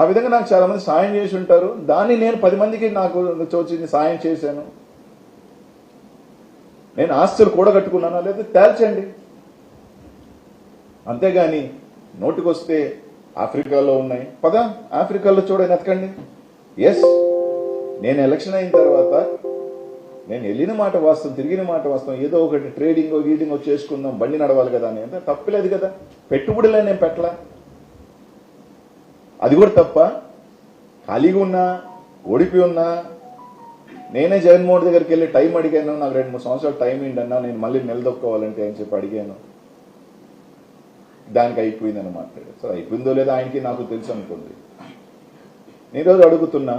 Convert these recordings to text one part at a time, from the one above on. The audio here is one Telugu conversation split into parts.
ఆ విధంగా నాకు చాలా మంది సాయం చేసి ఉంటారు. దాన్ని నేను పది మందికి నాకు వచ్చింది సాయం చేశాను. నేను ఆస్తులు కూడగట్టుకున్నానా లేదా తేల్చండి. అంతేగాని నోటికొస్తే ఆఫ్రికాలో ఉన్నాయి. పద ఆఫ్రికాలో చూడని ఎతకండి ఎస్ నేను ఎలక్షన్ అయిన తర్వాత నేను వెళ్ళిన మాట వాస్తవం తిరిగిన మాట వాస్తవం ఏదో ఒకటి ట్రేడింగ్ గీడింగ్ చేసుకుందాం బండి నడవాలి కదా అని. అంటే తప్పలేదు కదా. పెట్టుబడిలే నేను పెట్టలా. అది కూడా తప్ప ఖాళీగా ఉన్నా ఓడిపోయి ఉన్నా నేనే జగన్మోహన్ దగ్గరికి వెళ్ళి టైం అడిగాను నాకు రెండు మూడు సంవత్సరాలు టైం ఏంటన్నా నేను మళ్ళీ నిలదొక్కోవాలంటే అని చెప్పి అడిగాను. దానికి అయిపోయిందని మాట్లాడారు. సరే అయిపోయిందో లేదో ఆయనకి నాకు తెలుసు అనుకోండి. నేను అడుగుతున్నా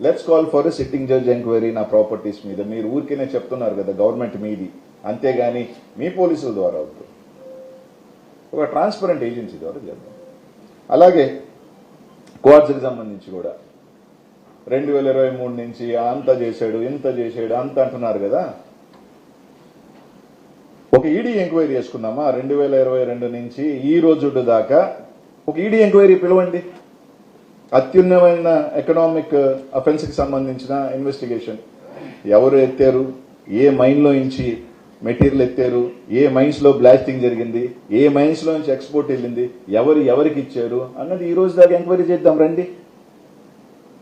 let's call for sitting judge enquiry నా ప్రాపర్టీస్ మీద. మీరు ఊరికేనే చెప్తున్నారు కదా గవర్నమెంట్ మీది. అంతేగాని మీ పోలీసుల ద్వారా అవుతుంది ఒక ట్రాన్స్పరెంట్ ఏజెన్సీ ద్వారా చేద్దాం. అలాగే క్వార్ట్స్కి సంబంధించి కూడా. రెండు వేల ఇరవై మూడు నుంచి అంత చేశాడు ఇంత చేశాడు అంత అంటున్నారు కదా. ఒక ఈడీ ఎంక్వైరీ చేసుకుందామా? రెండు వేల ఇరవై రెండు నుంచి ఈ రోజు దాకా ఒక ఈడీ ఎంక్వైరీ పిలవండి. అత్యున్నమైన ఎకనామిక్ అఫెన్స్కి సంబంధించిన ఇన్వెస్టిగేషన్. ఎవరు ఎత్తారు? ఏ మైండ్లో నుంచి మెటీరియల్ ఎత్తారు ఏ మైన్స్లో బ్లాస్టింగ్ జరిగింది ఏ మైన్స్లో నుంచి ఎక్స్పోర్ట్ వెళ్ళింది ఎవరు ఎవరికి ఇచ్చారు అన్నది ఈ రోజు దాకా ఎంక్వైరీ చేద్దాం రండి.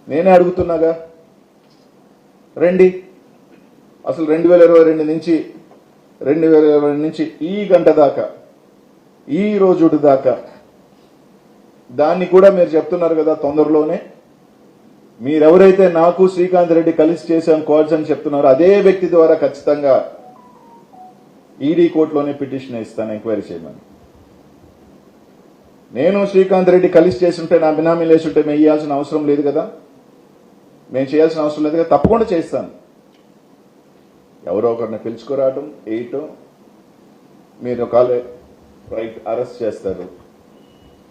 నేనే అడుగుతున్నాగా? రండి. అసలు రెండు వేల ఇరవై రెండు నుంచి రెండు వేల ఇరవై నుంచి ఈ గంట దాకా ఈ రోజు దాకా దాన్ని కూడా మీరు చెప్తున్నారు కదా తొందరలోనే. మీరెవరైతే నాకు శ్రీకాంత్ రెడ్డి కలిసి చేశాం కోల్స్ అని చెప్తున్నారో అదే వ్యక్తి ద్వారా ఖచ్చితంగా ఈడీ కోర్టులోనే పిటిషన్ ఇస్తాను ఎంక్వైరీ చేయమని. నేను శ్రీకాంత్ రెడ్డి కలిసి చేస్తుంటే నా బినామీ లేచుంటే మేము ఇవ్వాల్సిన అవసరం లేదు కదా? మేము చేయాల్సిన అవసరం లేదు కదా? తప్పకుండా చేస్తాను. ఎవరో ఒకరిని పిలుచుకురావటం వేయటం మీరు ఒకవేళ రైట్ అరెస్ట్ చేస్తారు.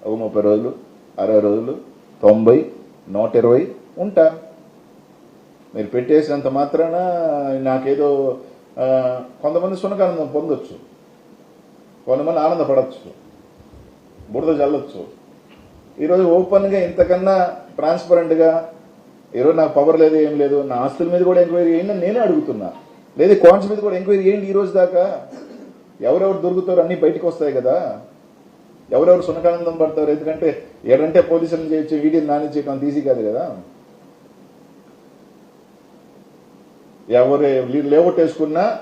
ఒక ముప్పై రోజులు అరవై రోజులు తొంభై నూట ఇరవై ఉంటా మీరు పెట్టేసినంత మాత్రాన నాకేదో కొంతమంది సునకానందం పొందొచ్చు. కొంతమంది ఆనందపడవచ్చు బురద చల్లొచ్చు ఈరోజు ఓపెన్గా ఇంతకన్నా ట్రాన్స్పరెంట్గా ఈరోజు నాకు పవర్ లేదు ఏం లేదు నా ఆస్తుల మీద కూడా ఎంక్వైరీ చేయండి నేనే అడుగుతున్నా. లేదు కాన్స్ మీద కూడా ఎంక్వైరీ చేయండి ఈ రోజు దాకా. ఎవరెవరు దొరుకుతారు అన్నీ బయటకు వస్తాయి కదా. ఎవరెవరు సునకానందం పడతారు? ఎందుకంటే ఏడంటే పోలీసులను చేయొచ్చు వీడియో నాని చేయడం ఈజీ కాదు కదా. ఎవరు లేఅవుట్ వేసుకున్నా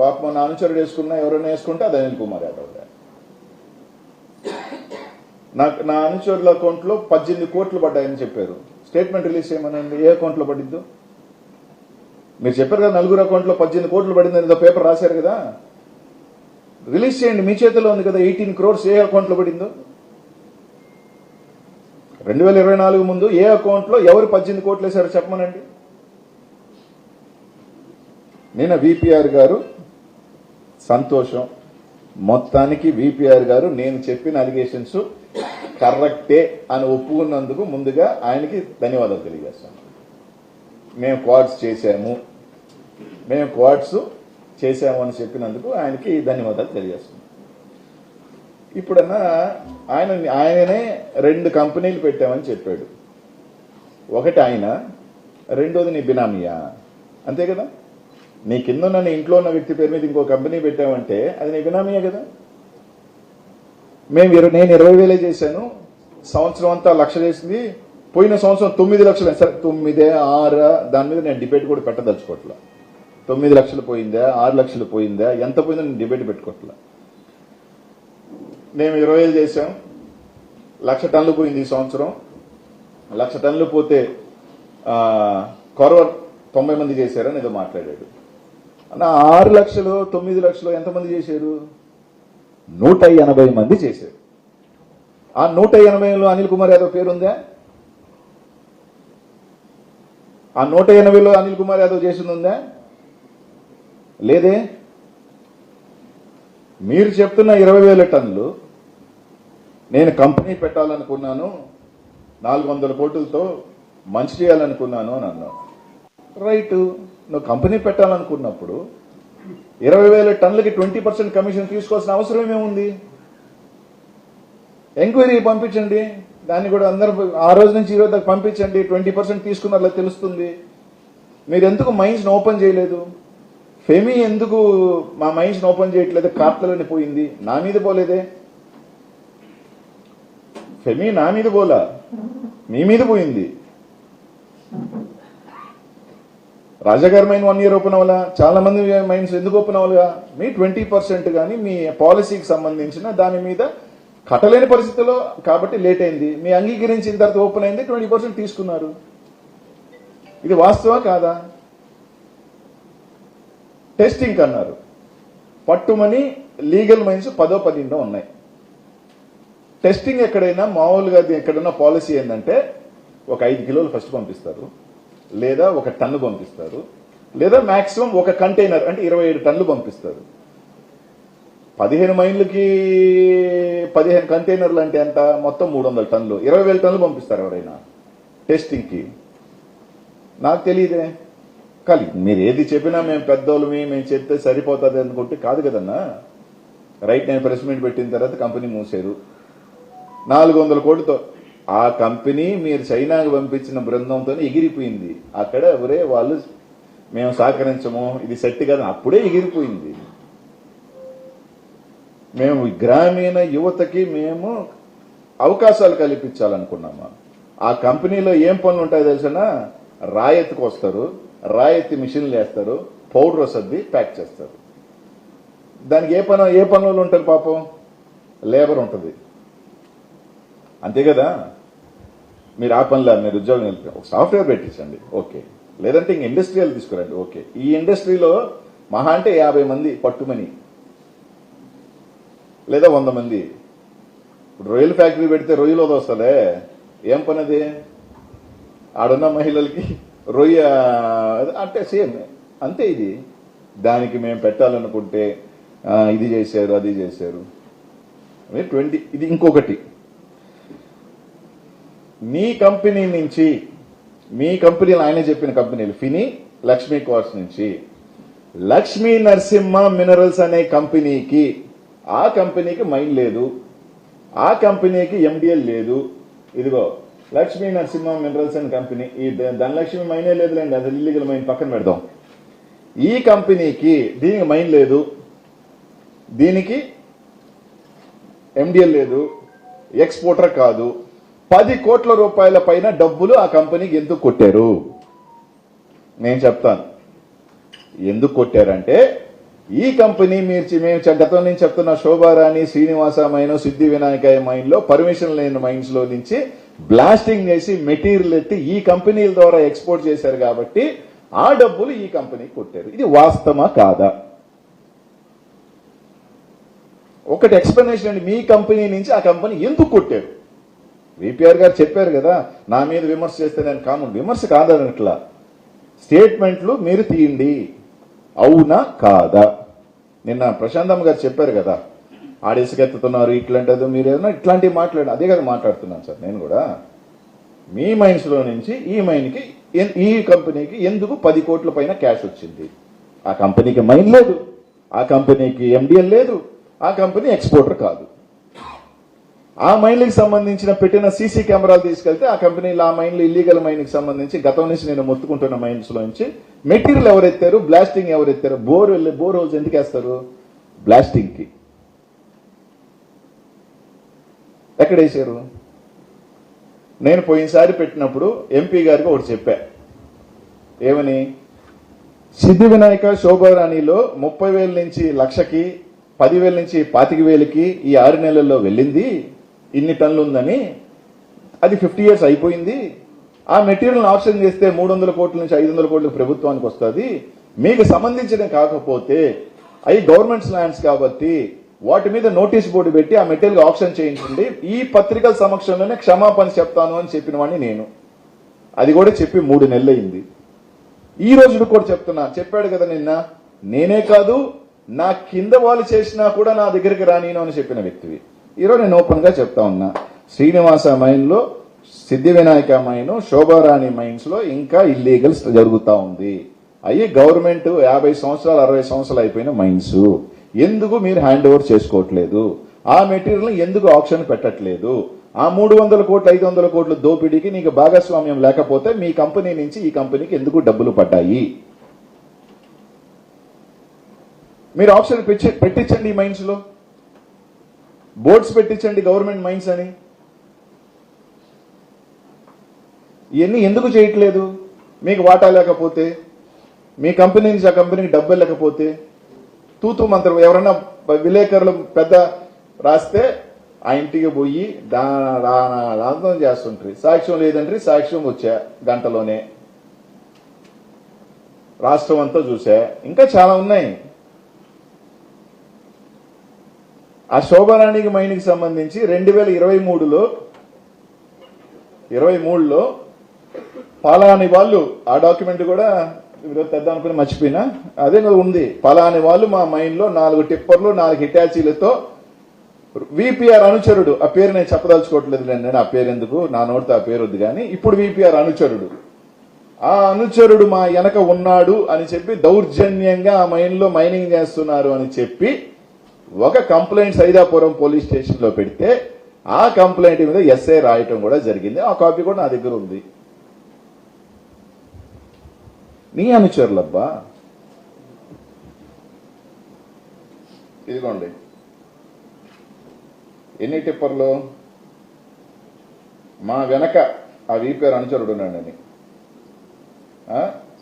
పాపం నా అనుచరుడు వేసుకున్నా ఎవరైనా వేసుకుంటే అది అనిల్ కుమార్ యాదవ్ గారు. నాకు నా అనుచరుల అకౌంట్లో పద్దెనిమిది కోట్లు పడ్డాయని చెప్పారు. స్టేట్మెంట్ రిలీజ్ చేయమనండి. ఏ అకౌంట్లో పడిద్దో? మీరు చెప్పారు కదా నలుగురు అకౌంట్లో పద్దెనిమిది కోట్లు పడిందని ఏదో పేపర్ రాశారు కదా. రిలీజ్ చేయండి. మీ చేతిలో ఉంది కదా ఎయిటీన్ క్రోర్స్ ఏ అకౌంట్లో పడిందో? రెండు వేల ఇరవై నాలుగు ముందు ఏ అకౌంట్లో ఎవరు పద్దెనిమిది కోట్లు వేశారో చెప్పమనండి. నిన్న విపిఆర్ గారు సంతోషం. మొత్తానికి విపిఆర్ గారు నేను చెప్పిన అలిగేషన్స్ కరెక్టే అని ఒప్పుకున్నందుకు ముందుగా ఆయనకి ధన్యవాదాలు తెలియజేస్తాను. మేము క్వాడ్స్ చేశాము. మేము క్వాడ్స్ చేశాము అని చెప్పినందుకు ఆయనకి ధన్యవాదాలు తెలియజేస్తాం ఇప్పుడన్నా ఆయన ఆయననే రెండు కంపెనీలు పెట్టామని చెప్పాడు. ఒకటి ఆయన రెండోది నీ బినామియా? అంతే కదా? నీ కింద ఉన్న నీ ఇంట్లో ఉన్న వ్యక్తి పేరు మీద ఇంకో కంపెనీ పెట్టామంటే అది నీ బినామీయే కదా? మేము నేను ఇరవై వేలే చేశాను. సంవత్సరం అంతా లక్ష చేసింది. పోయిన సంవత్సరం తొమ్మిది లక్షలు. సరే తొమ్మిదే ఆరు దాని మీద నేను డిబేట్ కూడా పెట్టదలుచుకోవట్లా తొమ్మిది లక్షలు పోయిందా? ఆరు లక్షలు పోయిందా? ఎంత పోయిందో నేను డిబేట్ పెట్టుకోవట్లా మేము ఇరవై వేలు చేసాం లక్ష టన్నులు పోయింది ఈ సంవత్సరం. లక్ష టన్నులు పోతే కొరవ తొంభై మంది చేశారని ఏదో మాట్లాడాడు. అన్న ఆరు లక్షలు తొమ్మిది లక్షలు ఎంతమంది చేశారు? నూట ఎనభై మంది చేశారు. ఆ నూట ఎనభైలో అనిల్ కుమార్ యాదవ్ పేరుందా? ఆ నూట ఎనభైలో అనిల్ కుమార్ యాదవ్ చేసింది ఉందా లేదే. మీరు చెప్తున్న ఇరవై వేల టన్నులు నేను కంపెనీ పెట్టాలనుకున్నాను నాలుగు వందల కోట్లతో మంచి చేయాలనుకున్నాను అని అన్నాను. రైట్ నువ్వు కంపెనీ పెట్టాలనుకున్నప్పుడు ఇరవై వేల టన్నులకి ట్వంటీ పర్సెంట్ కమిషన్ తీసుకోవాల్సిన అవసరం ఏముంది? ఎంక్వైరీ పంపించండి. దాన్ని కూడా అందరూ ఆ రోజు నుంచి ఈరోజు దాకా పంపించండి. ట్వంటీ పర్సెంట్ తీసుకున్నట్లు తెలుస్తుంది. మీరు ఎందుకు మైండ్స్ ఓపెన్ చేయలేదు? ఫెమి ఎందుకు మా మైండ్స్ని ఓపెన్ చేయట్లేదు? కార్తలని పోయింది. నా మీద పోలేదే. ఫెమి నా మీద పోలా? మీ మీద పోయింది. రాజాగారి మైండ్ వన్ ఇయర్ ఓపెన్ అవ్వాలా? చాలా మంది మైండ్స్ ఎందుకు ఓపెన్ అవ్వాలిగా? మీ ట్వంటీ పర్సెంట్ కానీ మీ పాలసీకి సంబంధించిన దాని మీద కట్టలేని పరిస్థితిలో కాబట్టి లేట్ అయింది. మీ అంగీకరించిన తర్వాత ఓపెన్ అయింది ట్వంటీ పర్సెంట్ తీసుకున్నారు. ఇది వాస్తవా కాదా? టెస్టింగ్ అన్నారు. పట్టుమని లీగల్ మైన్స్ పదో పదిండో ఉన్నాయి. టెస్టింగ్ ఎక్కడైనా మామూలుగా అది ఎక్కడైనా పాలసీ ఏంటంటే ఒక ఐదు కిలోలు ఫస్ట్ పంపిస్తారు. లేదా ఒక టన్ను పంపిస్తారు లేదా మాక్సిమం ఒక కంటైనర్ అంటే ఇరవై ఏడు టన్నులు పంపిస్తారు. పదిహేను మైళ్ళకి పదిహేను కంటైనర్లు అంటే ఎంత? మొత్తం మూడు వందల టన్నులు. ఇరవై వేల టన్నులు పంపిస్తారు ఎవరైనా టెస్టింగ్కి. నాకు తెలియదే. కానీ మీరు ఏది చెప్పినా మేము పెద్దోళ్ళమి మేము చెప్తే సరిపోతుంది అనుకుంటే కాదు కదన్నా. రైట్ నేను ప్రెస్ మీట్ పెట్టిన తర్వాత కంపెనీ మూసారు. నాలుగు వందల కోట్లతో ఆ కంపెనీ మీరు చైనాకు పంపించిన బృందంతో ఎగిరిపోయింది. అక్కడ ఎవరే వాళ్ళు మేము సహకరించము ఇది సెట్ కదా అప్పుడే ఎగిరిపోయింది. మేము గ్రామీణ యువతకి మేము అవకాశాలు కల్పించాలనుకున్నాము. ఆ కంపెనీలో ఏం పనులు ఉంటాయో తెలిసినా? రాయెత్తుకు వస్తారు రాయత్తి మిషన్లు వేస్తారు పౌడర్ సర్ది ప్యాక్ చేస్తారు. దానికి ఏ పని ఏ పనులు ఉంటారు పాపం? లేబర్ ఉంటుంది. అంతే కదా? మీరు ఆ పనిలో మీరు ఉద్యోగం నిలిపి- ఒక సాఫ్ట్వేర్ పెట్టించండి. ఓకే. లేదంటే ఇంక ఇండస్ట్రియల్ తీసుకురండి. ఓకే. ఈ ఇండస్ట్రీలో మహా అంటే యాభై మంది పట్టుమని. లేదా వంద మంది. ఇప్పుడు రొయ్యల ఫ్యాక్టరీ పెడితే రొయ్యలు వస్తుందే ఏం పని అది ఆడున్న మహిళలకి రొయ్య అంటే సేమ్. అంతే ఇది. దానికి మేము పెట్టాలనుకుంటే ఇది చేశారు అది చేశారు. ట్వంటీ ఇది ఇంకొకటి. మీ కంపెనీ నుంచి మీ కంపెనీలు ఆయన చెప్పిన కంపెనీలు ఫిని లక్ష్మీ కోర్స్ నుంచి. లక్ష్మీ నరసింహ మినరల్స్ అనే కంపెనీకి ఆ కంపెనీకి మైండ్ లేదు. ఆ కంపెనీకి ఎండిఎల్ లేదు. ఇదిగో లక్ష్మీ నరసింహ మినరల్స్ అనే కంపెనీ ఈ ధనలక్ష్మి మైనే లేదులేండి అది ఇల్లీగల్ మైన్ పక్కన పెడదాం. ఈ కంపెనీకి దీనికి మైండ్ లేదు. దీనికి ఎండిఎల్ లేదు. ఎక్స్పోర్టర్ కాదు. పది కోట్ల రూపాయల పైన డబ్బులు ఆ కంపెనీకి ఎందుకు కొట్టారు? నేను చెప్తాను. ఎందుకు కొట్టారంటే ఈ కంపెనీ మీరు మేము గతం నుంచి చెప్తున్న శోభారాణి శ్రీనివాస మైన్ సిద్ధి వినాయక మైన్లో పర్మిషన్ లేని మైన్స్లో నుంచి బ్లాస్టింగ్ చేసి మెటీరియల్ ఎత్తి ఈ కంపెనీల ద్వారా ఎక్స్పోర్ట్ చేశారు కాబట్టి ఆ డబ్బులు ఈ కంపెనీకి కొట్టారు. ఇది వాస్తవమా కాదా? ఒకటి ఎక్స్ప్లెనేషన్ అండి. మీ కంపెనీ నుంచి ఆ కంపెనీ ఎందుకు కొట్టారు? విపిఆర్ గారు చెప్పారు కదా నా మీద విమర్శ చేస్తే నేను కామన్ విమర్శ కాదనట్లా. స్టేట్మెంట్లు మీరు తీయండి. అవునా కాదా? నిన్న ప్రశాంతమ్మ గారు చెప్పారు కదా ఆడేసుకెత్తుతున్నారు ఇట్లాంటిది మీరు ఏదైనా ఇట్లాంటివి మాట్లాడి అదే కదా మాట్లాడుతున్నాను సార్ నేను కూడా. మీ మైన్స్లో నుంచి ఈ మైన్కి ఈ కంపెనీకి ఎందుకు పది కోట్ల పైన క్యాష్ వచ్చింది? ఆ కంపెనీకి మైన్ లేదు. ఆ కంపెనీకి ఎండిఎల్ లేదు. ఆ కంపెనీ ఎక్స్పోర్టర్ కాదు. ఆ మైన్లకు సంబంధించిన పెట్టిన సీసీ కెమెరాలు తీసుకెళ్తే ఆ కంపెనీలు ఆ మైన్లు ఇల్లీగల్ మైన్కి సంబంధించి గతం నుంచి నేను మొత్తుకుంటున్న మైన్స్ నుంచి మెటీరియల్ ఎవరెత్తారు? బ్లాస్టింగ్ ఎవరెత్తారు? బోర్ వెళ్ళి బోర్ హోల్స్ ఎందుకు వేస్తారు? బ్లాస్టింగ్కి. ఎక్కడ వేసారు నేను పోయినసారి పెట్టినప్పుడు ఎంపీ గారికి ఒకటి చెప్పా. ఏమని? సిద్ధి వినాయక శోభారాణిలో ముప్పై వేల నుంచి లక్షకి పదివేల నుంచి పాతిక వేలకి ఈ ఆరు నెలల్లో వెళ్ళింది? ఇన్ని టన్నులు ఉందని అది ఫిఫ్టీ ఇయర్స్ అయిపోయింది. ఆ మెటీరియల్ని ఆప్షన్ చేస్తే మూడు వందల కోట్ల నుంచి ఐదు వందల కోట్ల ప్రభుత్వానికి వస్తుంది. మీకు సంబంధించిన కాకపోతే అవి గవర్నమెంట్స్ ల్యాండ్స్ కాబట్టి వాటి మీద నోటీస్ బోర్డు పెట్టి ఆ మెటీరియల్ ఆప్షన్ చేయించండి. ఈ పత్రికల సమక్షంలోనే క్షమాపణ చెప్తాను అని చెప్పిన వాడిని నేను. అది కూడా చెప్పి మూడు నెలలైంది. ఈ రోజు కూడా చెప్తున్నా. చెప్పాడు కదా నిన్న నేనే కాదు నా కింద వాళ్ళు చేసినా కూడా నా దగ్గరికి రానీను అని చెప్పిన వ్యక్తివి. ఈరోజు నేను ఓపెన్గా చెప్తా ఉన్నా. శ్రీనివాస మైన్లో సిద్ధి వినాయక మైన్ శోభారాణి మైన్స్లో ఇంకా ఇల్లీగల్స్ జరుగుతా ఉంది. అయ్యి గవర్నమెంట్ యాభై సంవత్సరాలు అరవై సంవత్సరాలు అయిపోయిన మైన్స్ ఎందుకు మీరు హ్యాండ్ ఓవర్ చేసుకోవట్లేదు? ఆ మెటీరియల్ ఎందుకు ఆప్షన్ పెట్టట్లేదు? ఆ మూడు వందల కోట్లు ఐదు వందల కోట్ల దోపిడీకి నీకు భాగస్వామ్యం లేకపోతే మీ కంపెనీ నుంచి ఈ కంపెనీకి ఎందుకు డబ్బులు పడ్డాయి? మీరు ఆప్షన్ పెట్టి పెట్టించండి ఈ మైన్స్లో బోర్డ్స్ పెట్టించండి గవర్నమెంట్ మైన్స్ అని. ఇవన్నీ ఎందుకు చేయట్లేదు? మీకు వాటా లేకపోతే మీ కంపెనీ నుంచి ఆ కంపెనీకి డబ్బు లేకపోతే తూతూ మంత్రం ఎవరైనా విలేకరులు పెద్ద రాస్తే ఆ ఇంటికి పోయి దాంతం చేస్తుంటారు సాక్ష్యం లేదంటే సాక్ష్యం వచ్చా గంటలోనే. రాష్ట్రం అంతా చూసా. ఇంకా చాలా ఉన్నాయి. ఆ శోభారాణికి మైన్కి సంబంధించి రెండు వేల ఇరవై మూడులో ఇరవై మూడులో పాలాని వాళ్ళు ఆ డాక్యుమెంట్ కూడా ఈరోజు తెద్దాం అనుకుని మర్చిపోయినా. అదే ఉంది. పలాని వాళ్ళు మా మైండ్లో నాలుగు టిప్పర్లు నాలుగు హిటాచీలతో విపిఆర్ అనుచరుడు. ఆ పేరు నేను చెప్పదలుచుకోవట్లేదు నేను ఆ పేరు ఎందుకు? నా నోటితో ఆ పేరు వద్దు కానీ ఇప్పుడు విపిఆర్ అనుచరుడు. ఆ అనుచరుడు మా వెనక ఉన్నాడు అని చెప్పి దౌర్జన్యంగా ఆ మైన్లో మైనింగ్ చేస్తున్నారు అని చెప్పి ఒక కంప్లైంట్ సైదాపురం పోలీస్ స్టేషన్లో పెడితే ఆ కంప్లైంట్ మీద ఎస్ఐ రాయటం కూడా జరిగింది. ఆ కాపీ కూడా నా దగ్గర ఉంది. నీ అనుచరులబ్బా. ఇదిగోండి. ఎన్ని టిప్పర్లు? మా వెనక ఆ వీపీఆర్ అనుచరుడు ఉన్నాడని.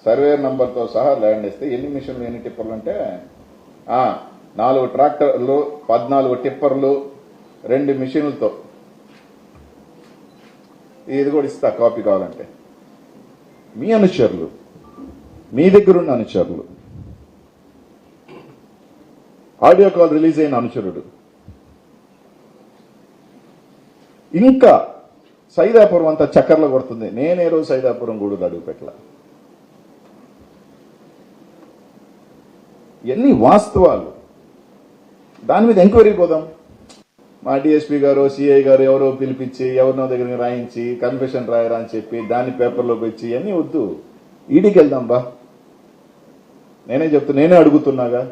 సర్వేర్ నంబర్తో సహా ల్యాండ్ ఇస్తే ఎన్ని మిషన్లు ఎన్ని టిప్పర్లు అంటే? నాలుగు ట్రాక్టర్లు పద్నాలుగు టిప్పర్లు రెండు మిషన్లతో. ఇది కూడా ఇస్తా కాపీ కావాలంటే. మీ అనుచరులు మీ దగ్గరున్న అనుచరులు. ఆడియో కాల్ రిలీజ్ అయిన అనుచరుడు. ఇంకా సైదాపురం అంతా చక్కర్లు కొడుతుంది. నేనే రోజు సైదాపురం గూడు అడుగుపెట్ల ఎన్ని వాస్తవాలు. దాని మీద ఎంక్వైరీ పోదాం. మా డిఎస్పీ గారు సిఐ గారు ఎవరో పిలిపించి ఎవరినో దగ్గర రాయించి కన్ఫెషన్ రాయరా అని చెప్పి దాన్ని పేపర్లోకి వచ్చి ఇవన్నీ వద్దు. ఈడీకి వెళ్దాం బా. నేనే చెప్తా నేనే అడుగుతున్నాగా.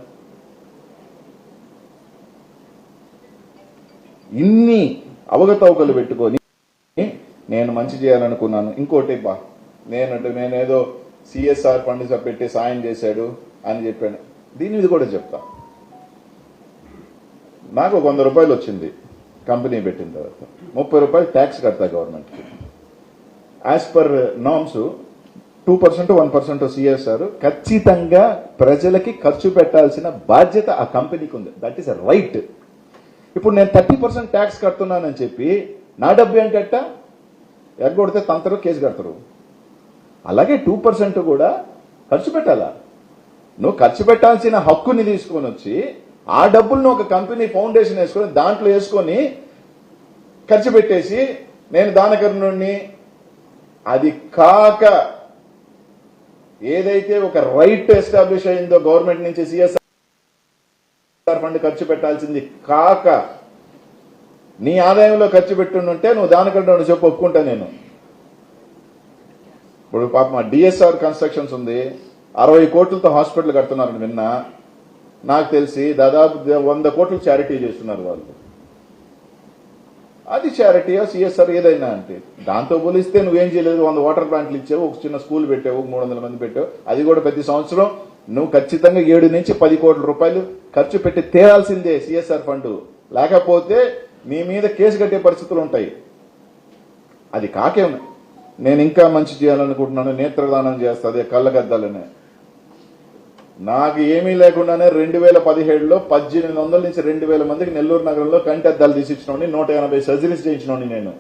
ఇన్ని అవగతవకలు పెట్టుకొని నేను మంచి చేయాలనుకున్నాను. ఇంకోటి బా నేనంటే నేనేదో సిఎస్ఆర్ ఫండ్ పెట్టి సాయం చేశాడు అని చెప్పాను. దీని మీద కూడా చెప్తా. నాకు వంద రూపాయలు వచ్చింది కంపెనీ పెట్టిన తర్వాత. ముప్పై రూపాయలు ట్యాక్స్ కడతా గవర్నమెంట్కి as per norms two percent one percent CSR ఖచ్చితంగా ప్రజలకి ఖర్చు పెట్టాల్సిన బాధ్యత ఆ కంపెనీకి ఉంది. దట్ ఈస్ రైట్ ఇప్పుడు నేను థర్టీ పర్సెంట్ ట్యాక్స్ కడుతున్నానని చెప్పి నా డబ్బు ఏంటట్ట ఎగ్గొడితే తంతరు కేసు కడతారు. అలాగే టూ పర్సెంట్ కూడా ఖర్చు పెట్టాలా? నువ్వు ఖర్చు పెట్టాల్సిన హక్కుని తీసుకొని వచ్చి ఆ డబ్బులను ఒక కంపెనీ ఫౌండేషన్ వేసుకొని దాంట్లో వేసుకొని ఖర్చు పెట్టేసి నేను దానకరుణుణ్ణి అది కాక ఏదైతే ఒక రైట్ ఎస్టాబ్లిష్ అయిందో గవర్నమెంట్ నుంచి సిఎస్ఆర్ ఫండ్ ఖర్చు పెట్టాల్సింది కాక నీ ఆదాయంలో ఖర్చు పెట్టుంటే నువ్వు దానికంటే చెప్పు ఒప్పుకుంటా నేను. ఇప్పుడు పాప మా డిఎస్ఆర్ కన్స్ట్రక్షన్స్ ఉంది. అరవై కోట్లతో హాస్పిటల్ కడుతున్నారని నిన్న. నాకు తెలిసి దాదాపు వంద కోట్లు చారిటీ చేస్తున్నారు వాళ్ళు. అది చారిటీయా సిఎస్ఆర్ ఏదైనా అంటే. దాంతో పోలిస్తే నువ్వేం చేయలేదు వంద వాటర్ ప్లాంట్లు ఇచ్చావు ఒక చిన్న స్కూల్ పెట్టావు మూడు వందల మంది పెట్టావు. అది కూడా ప్రతి సంవత్సరం నువ్వు ఖచ్చితంగా ఏడు నుంచి పది కోట్ల రూపాయలు ఖర్చు పెట్టి తేరాల్సిందే సిఎస్ఆర్ ఫండ్ లేకపోతే నీ మీద కేసు కట్టే పరిస్థితులు ఉంటాయి. అది కాకేం నేను ఇంకా మంచి చేయాలనుకుంటున్నాను నేత్రదానం చేస్తుంది కళ్ళగద్దాలనే నాకు ఏమీ లేకుండానే రెండు వేల పదిహేడులో పద్దెనిమిది వందల నుంచి రెండు వేల మందికి నెల్లూరు నగరంలో కంటి అద్దాలు తీసిచ్చినోని నూట ఎనభై సర్జరీస్ చేయించినోని నేను.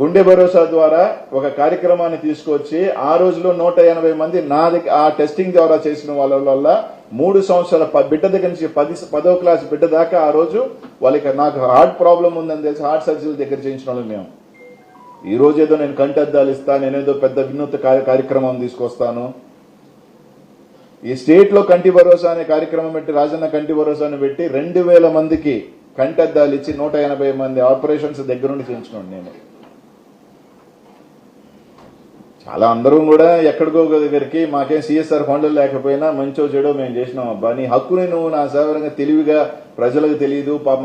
గుండె భరోసా ద్వారా ఒక కార్యక్రమాన్ని తీసుకొచ్చి ఆ రోజులో నూట ఎనభై మంది నా దగ్గర ఆ టెస్టింగ్ ద్వారా చేసిన వాళ్ళ వల్ల మూడు సంవత్సరాల ప- బిడ్డ దగ్గర నుంచి పది పదో క్లాస్ బిడ్డ దాకా ఆ రోజు వాళ్ళకి నాకు హార్ట్ ప్రాబ్లం ఉందని తెలిసి హార్ట్ సర్జరీ దగ్గర చేయించిన వాళ్ళం మేము. ఈ రోజు ఏదో నేను కంటి అద్దాలు ఇస్తా నేనేదో పెద్ద వినూత్న కార్య- కార్యక్రమం తీసుకొస్తాను. ఈ స్టేట్లో కంటి భరోసా అనే కార్యక్రమం పెట్టి రాజన్న కంటి భరోసాను పెట్టి రెండు వేల మందికి కంటద్దాలు ఇచ్చి నూట ఎనభై మంది ఆపరేషన్స్ దగ్గరుండి చేయించుకోండి నేను. చాలా అందరూ కూడా ఎక్కడికో దగ్గరికి మాకేం సిఎస్ఆర్ ఫండ్లు లేకపోయినా మంచో చెడో మేము చేసినాం అబ్బా. నీ హక్కుని నువ్వు నా సేవరంగా తెలివిగా ప్రజలకు తెలియదు. పాప